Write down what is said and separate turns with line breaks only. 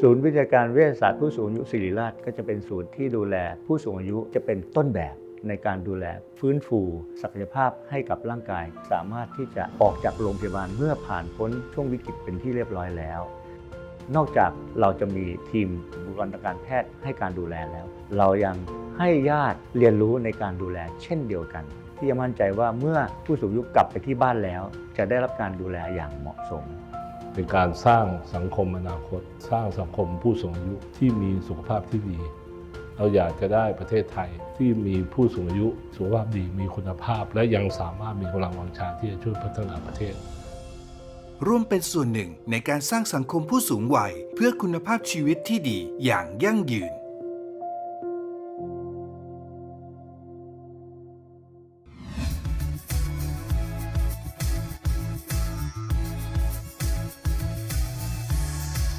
ศูนย์วิทยาการเวชศาสตร์ผู้สูงอายุศิริราชก็จะเป็นศูนย์ที่ดูแล ผู้สูงอายุจะเป็นต้นแบบในการดูแลฟื้นฟูศักยภาพให้กับร่างกาย สามารถที่จะออกจากโรงพยาบาลเมื่อผ่านพ้นช่วงวิกฤตเป็นที่เรียบร้อยแล้ว นอกจากเราจะมีทีมบุคลากรทางการแพทย์ให้การดูแลแล้ว เรายังให้ญาติเรียนรู้ในการดูแลเช่นเดียวกัน ที่จะมั่นใจว่าเมื่อผู้สูงอายุกลับไปที่บ้านแล้ว จะได้รับการดูแลอย่างเหมาะสม
เป็นการสร้างสังคมอนาคต สร้างสังคมผู้สูงอายุที่มีสุขภาพที่ดี เราอยากจะได้ประเทศไทยที่มีผู้สูงอายุสุขภาพดีมีคุณภาพ และยังสามารถมีกำลังวังชาที่จะช่วยพัฒนาประเทศ
ร่วมเป็นส่วนหนึ่งในการสร้างสังคมผู้สูงวัย เพื่อคุณภาพชีวิตที่ดีอย่างยั่งยืน